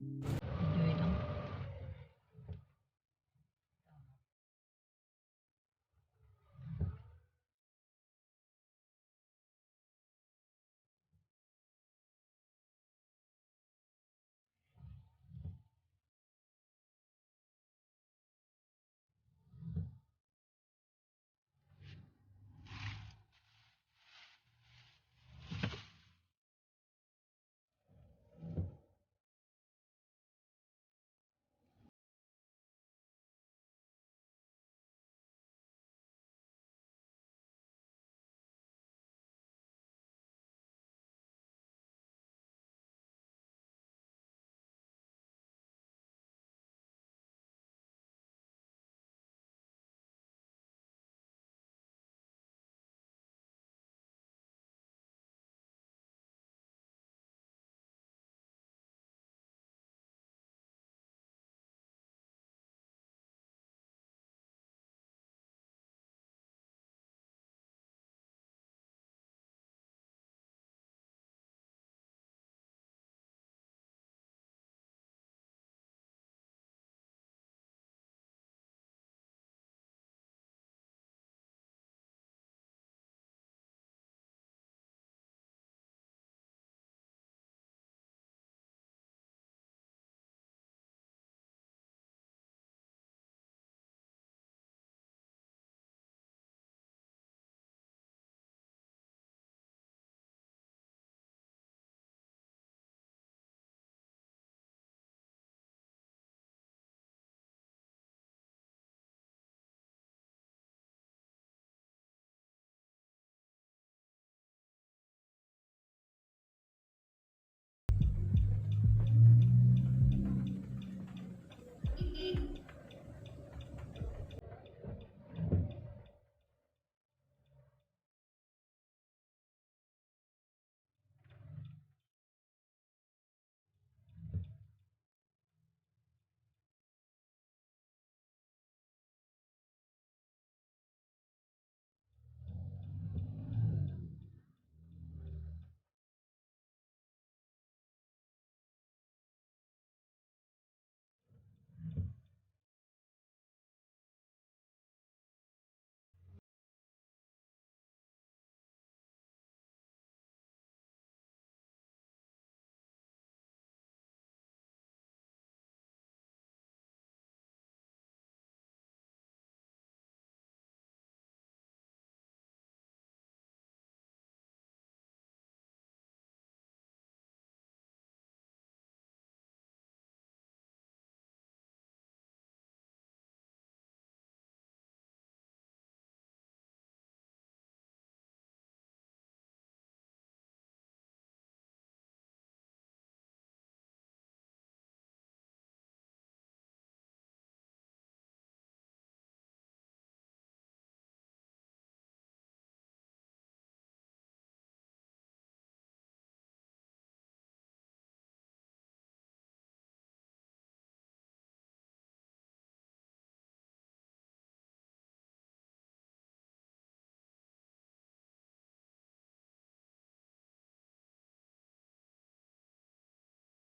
you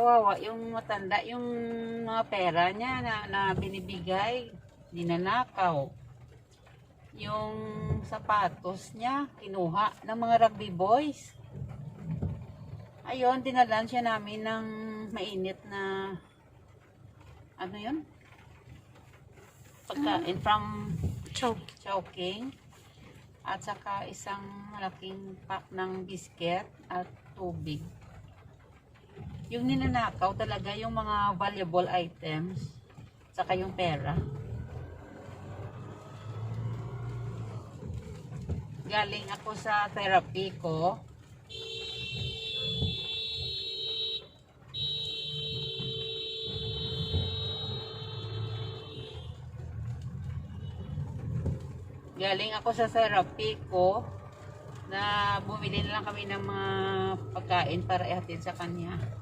Kawawa yung matanda, yung mga pera niya na, na binibigay, ninanakaw. Yung sapatos niya, kinuha ng mga rugby boys. Ayun, dinalan siya namin ng mainit na ano yun? Pagkain from Choke. choking at saka isang malaking pack ng biscuit at tubig yung ninanakaw talaga yung mga valuable items saka yung pera. Galing ako sa therapy ko. Galing ako sa therapy ko na bumili na lang kami ng mga pagkain para ihatid sa kanya.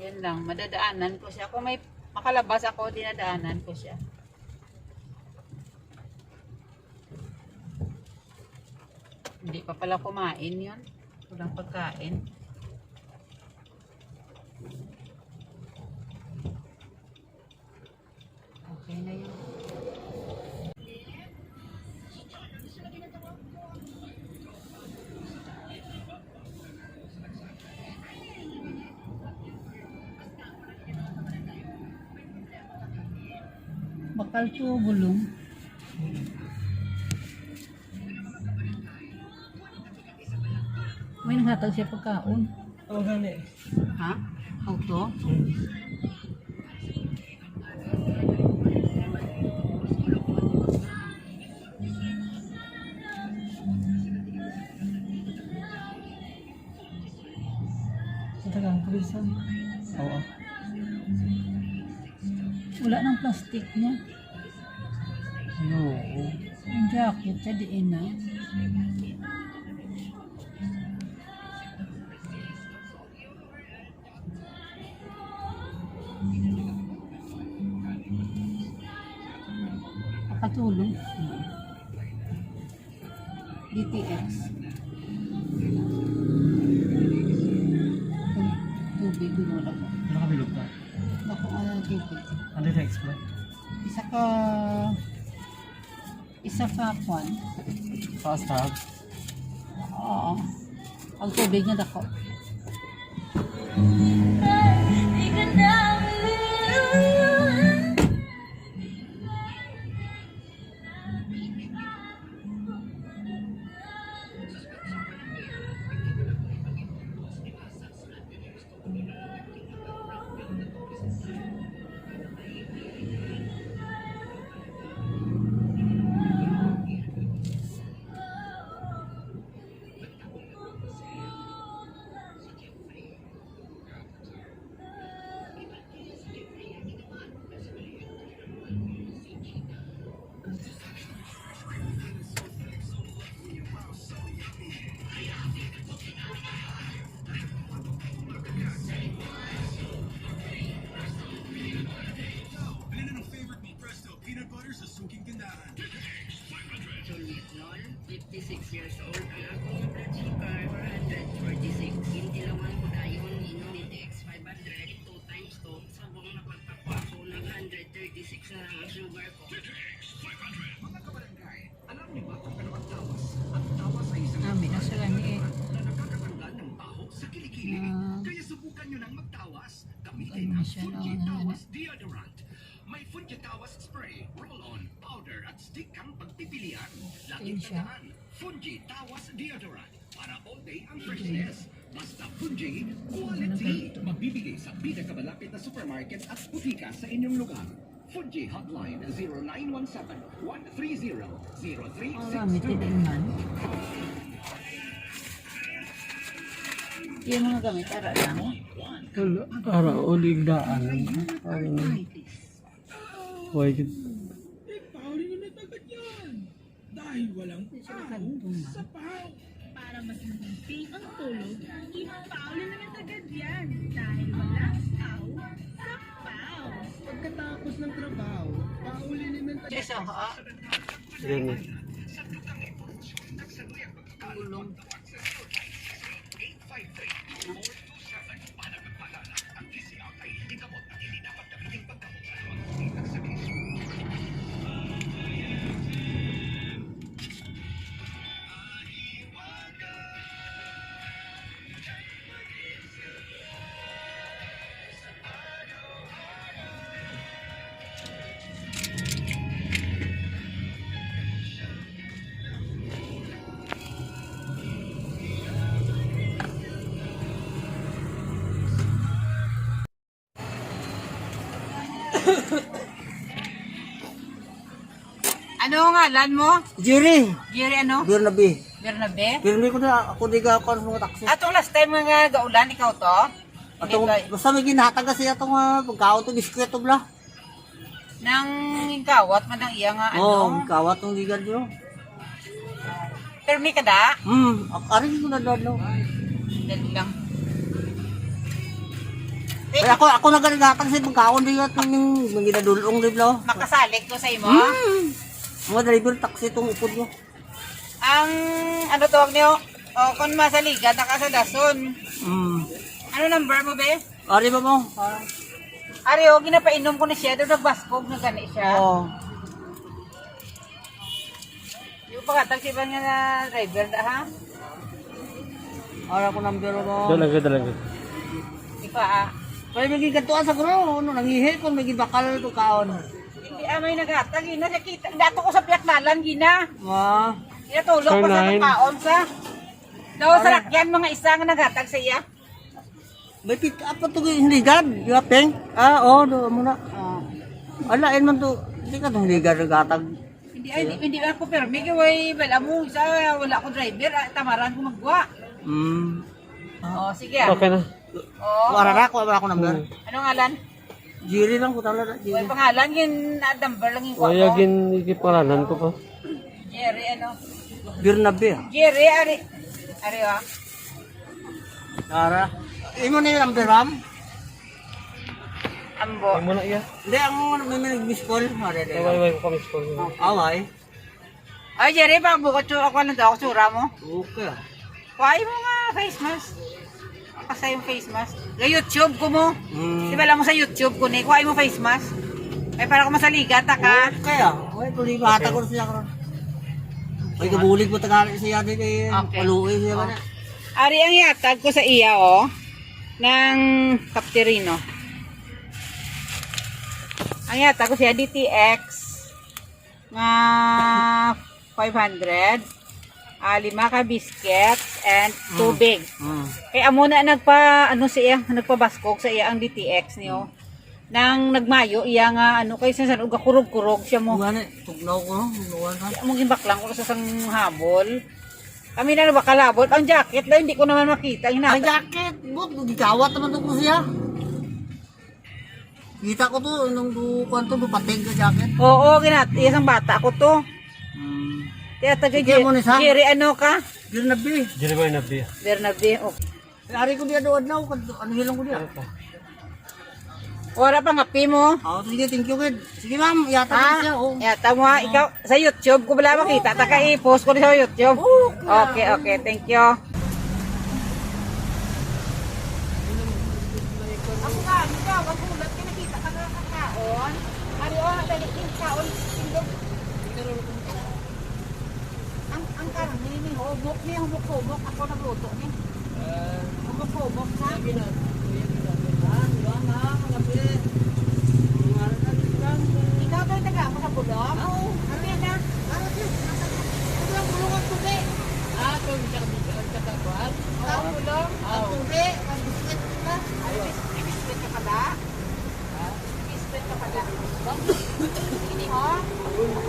Yan lang, madadaanan ko siya. Kung may makalabas ako, dinadaanan ko siya. Hindi pa pala kumain yun. Walang pagkain. Bakal to bulong. May nanghatag siya pagkaon. Oo, gani. Ha? Auto? Sa tagang pulisan. Oo. Wala ng plastic niya. Oo. Yung jacket, sa diin na. Nakatulong. DTX. Tubig, ko. Ano ka bilog ka? Naku, ano tubig. Ano yung explain? Isa ka... Isa ka kwan. Fast tab. Oo. Ang tubig niya dako. Bilhin magtawas. Gamitin Ano ang siya, Fuji no? Tawas Deodorant. May Fuji Tawas Spray, Roll-On, Powder at Stick ang pagpipilian. Laging tandaan, Fuji Tawas Deodorant. Para all day ang freshness. Basta Fuji, quality. Mabibili sa pinakamalapit na supermarket at butika sa inyong lugar. Fuji Hotline 0917-130-0366. Ang gamit din man. Yung mga gamit, ara lang. Wala. Para uling daan. Parang... Why yun? Para mas mabuting ang tulog, ipauli naman agad yan. Dahil walang aw sa paw. Pagkatapos ng trabaho, pauli naman tayo. Yes, ha? Gani. Gulong. Ano ang ngalan mo? Jerry! Jerry ano? Bernabe. Bernabe? Bernabe ko na ako di ka ako ng mga taksi. Atong last time nga gaulan, ikaw to? Atong, basta may ginhatag kasi atong uh, pagkaon to biskwit to bla. Nang kawat man ang iya nga Oo, ano. kawat ng ligan yun. Pero may kada. Hmm, arin ko na doon. Dali lang. Eh, ako, ako nagaligatang sa pagkaon din at yung mga ginadulong din lo. Makasalig ko sa imo. Hmm. Mga driver taxi itong upod mo. Ang ano tawag niyo? O kung masaligan na ka sa dason. Hmm. Ano number mo be? Ari ba mo? Ari o ginapainom ko na siya doon nagbaskog na gani siya. Oo. Yung pagkatag si ba nga na driver da ha? Ara ko number mo. Dalaga, dalaga. Di pa ah. Kaya may gigantuan sa kuno, ano, nangihi kung may gibakal ito kaon. Hindi ah may nagatag. Gina nakita. Dato ko sa piyaknalan gina. Ma, Inatulog ko sa kaon sa. Daw sa rakyan mga isa nga nagatag sa iya. may pick up pa ito hindi gad. Di ba, Peng? Ah, oo, do mo na. Oh. Alain man to. Hindi ka itong ligan nagatag. Hindi ay hindi, hindi ako pero may gaway wala mo isa wala ako driver ah, tamaran ko magwa. Hmm. Oh sige ah. Okay na. Oh. Wala ako, wala ako number. Ano ngalan? Jiri lang ko talaga. Jiri. pangalan yun na number lang yung Kaya ko. gin, ikipangalanan ko pa. Jerry ano? Birnabe. ah. Jerry ari. Ari ah. Tara. Imo na yung number, ma'am? Ambo. Ay mo na iya. Hindi, ang may nag-miss call. Mare, Ay, ay, ay, kami school. Away. Ay Jerry, ko ako lang daw sura mo. Okay. Kuhay mo nga face mask. Kasi yung face mask. Sa YouTube ko mo. Hmm. Di ba lang mo sa YouTube ko ni, kuhay mo face mask. Ay para ko masaligat ta ka. Kaya, okay, tuloy bata ko siya karon. Ay, kabulig mo tagali siya din eh. Okay. Paluin siya ba na. Ari ang yatag ko sa iya oh. Ng Capterino. Ang yatag ko siya DTX nga 500 ah, lima ka biscuits and tubig. Hmm. Kaya amo na nagpa ano siya, nagpabaskog sa iya ang DTX niyo. Nang nagmayo iya nga ano kay sa sanog kurog-kurog siya mo. Na, tugnaw ko? Tugnawan ka. Among gimbaklang ko sa sang habol. Kami na bakalabot. Ang jacket lang hindi ko naman makita. Ay, Hinata. jacket! Buk, gigawat naman ko siya. Kita ko to, nung du, kwanto, dupating ka jacket. Oo, ginat. Isang bata ko to. Hmm. Kaya taga Sige. Jerry ano ka? Birnabe. Dili ba nabi? Bernabe. Oh. Ari ko diya doon na, ano hilang ko diya. Wala pa nga pi mo. Oh, sige, thank you, kid. Sige, ma'am, yata Ha? siya, oh. Yata mo ha, ikaw sa YouTube ko wala makita. Taka i-post ko rin sa YouTube. Okay, okay. Thank you. Ako nga, ikaw, wag ulat ka nakita ka na kakaon. Ari o, dali yung kaon. Tindog. Ang ang karon ni ni hubok ni hubok hubok ako nagluto ni. Hubok hubok sa. Ikaw tayo taga mo sa bulong? Oo. Ano yan na? Ano? Bulong bulong ang tubi. Ah, tubi sa sa kakuan? Oo, bulong. Ang tubi, ang biskuit ka. Ay, bis- biskuit ka pala? Ha? Biskuit ka pala. Ini ho? Ako nang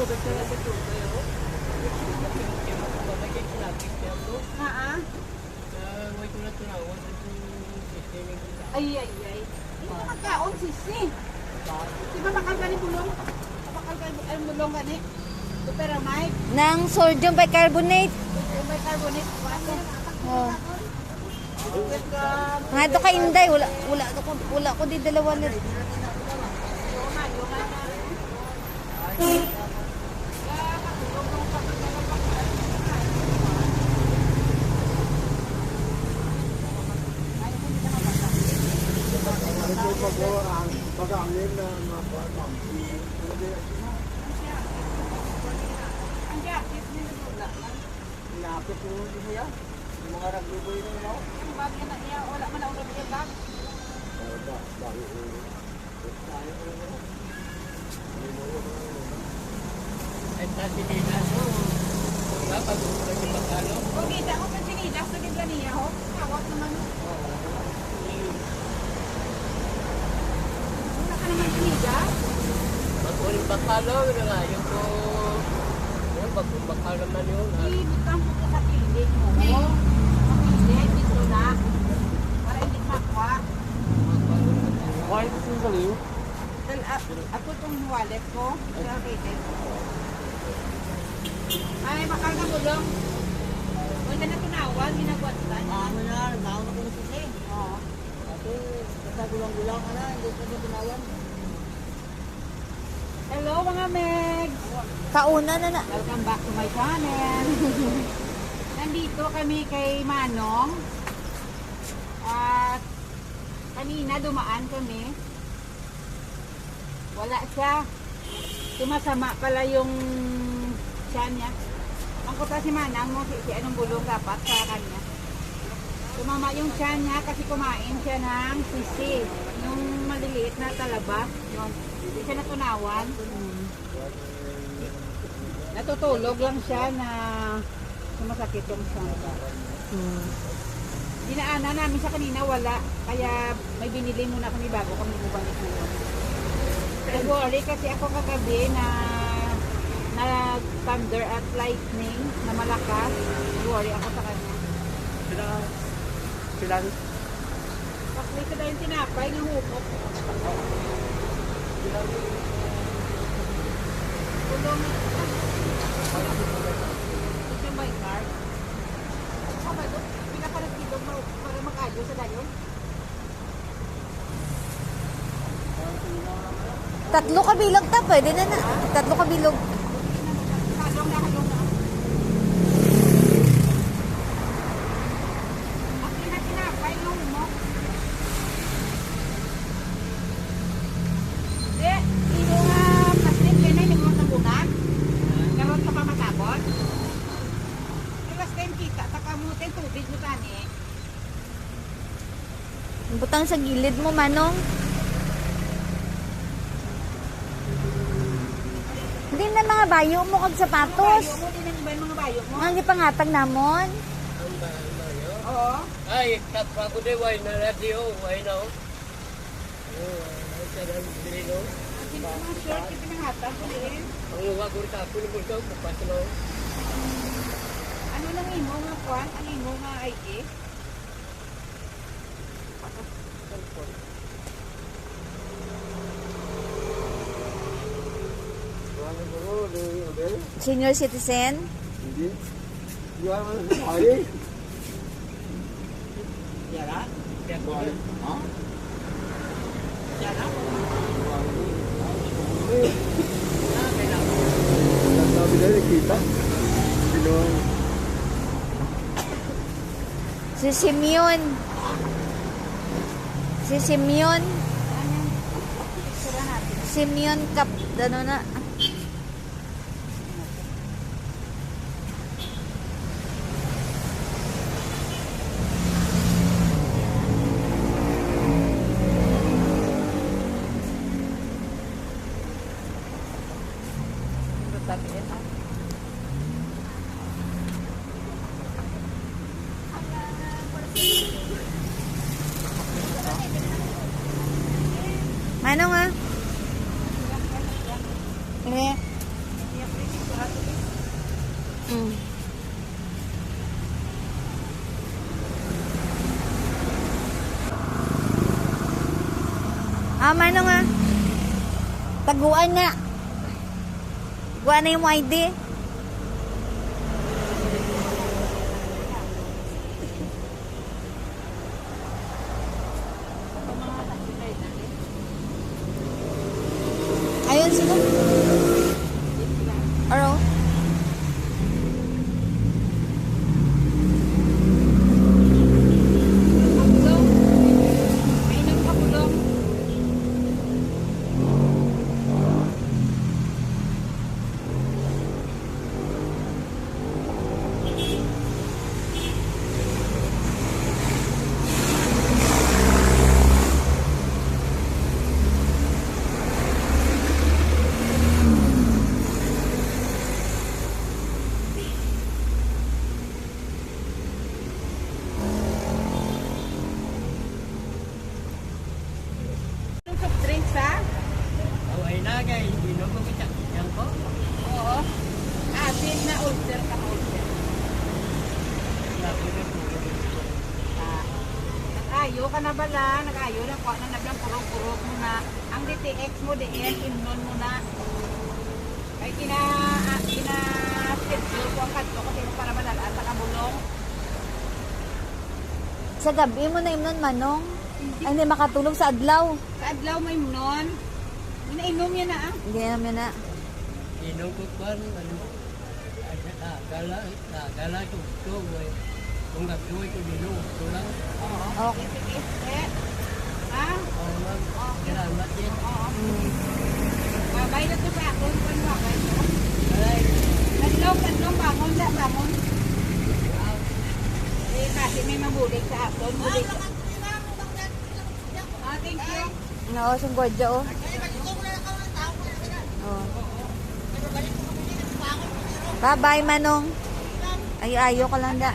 Ay, ay, ay. Hindi ka magkaon, sisi. Di ba bakal ka ni bulong? Bakal ka ni bulong ka ni? Super Mike. Nang sodium bicarbonate. May carbonate. Water. Oh. Nga ito kay Inday, wala, wala, ko, wala ko di dalawa na. Ang jacket ni Nagula. Lapit mo siya. Yung mga ragluboy na yun, no? Yung bag yan na iya, wala man ako yung bag. Kung kita ko sa sinilas, nagigla niya ho. Tawag naman. Wala ka naman sinilas. Magkuling bakalo, yun nga, yung ko... Bakalo naman yun. Ibutang ko sa piling mo. Hindi, dito na. Para hindi makwa. Why is this a- ako itong wallet ko. Sa rated. Ay, makal na bulong. Wala na tunawan, ginagawa sa Ano na, nagkaon ako ng sisi. Oo. Kasi, gulang-gulang ka na, hindi ko na tinawan. Hello mga Meg! Kauna na na. Welcome back to my channel. Nandito kami kay Manong. At kanina dumaan kami. Wala siya. Sumasama pala yung siya niya. Ang kuta si Manang mo, si, si anong bulong dapat sa kanya. Tumama yung siya niya kasi kumain siya ng sisi. Yung maliliit na talaba. Yun. Hindi siya natunawan. Natutulog lang siya na sumasakit yung siya. Dinaanan namin sa kanina, wala. Kaya may binili muna kami bago kami bumalik ngayon. Nag-worry kasi ako kagabi na na thunder at lightning na malakas. Nag-worry ako sa kanya. Sila... Sila... Pakli ko yung tinapay ng hukok. Tulong. Ito yung by car. Oh my God. Pinapalag dito para makayo sa dayon. Tatlo kabilog ta, pwede na na. Tatlo kabilog. Kalong na, kalong na. Ang pinatinapay ng humok. Hindi, ino nga plastic kaya na yung mga tabunan. Karoon ka pa matabot. Iwas kayong kita, takamutin tubig mo tani. Butang sa gilid mo, Manong. Hindi na mga bayo mo kag Bayo sapatos. mo, din ba mga bayo mo? Ang gipangatag namon. Oo. Ay, kapwa ko din, why na radio, why na? Oh, ay, siya na, bili no? Ang mga short, yung pinangatag ko din. Ang luwa ko rin ako, bulto, bukas na. Ano lang imo nga kwan? Ang imo nga ID? Senior citizen. Yara? Kaya ko rin. Yara? Ah, kailangan. Si Simeon. Si Simeon. Simeon Kap. Ano na. Manong ah. Eh. Mm. Ah, manong ah. Taguan na. Taguan na yung ID. Nag-ayo ka na bala, nag-ayo na kuha na nablang purok-purok mo na. Ang DTX mo diin, imnon mo na. Kaya kina, ah, kina schedule ko ang kadto kasi para madalaan sa kabulong. Sa gabi mo na imnon manong. Ay, hindi makatulog sa adlaw. Sa adlaw may imnon. Inainom yan na ah. Hindi namin na. Inom ko kwan, ano, ah, gala, ah, gala ko, ko, eh. Kung nagduwi ko dino, ito lang. Okay. Sige, sige. Ha? Oo, ma'am. Salamat din. Babay na to sa akong kung babay to. Alay, Tatlong, tatlong bangon na, bangon. Eh, kasi may mabulig sa aton. Bulig. Ah, thank you. Oo, siyang gwadya oh. Oh. Bye-bye, Manong. Ay, ayo ka lang da.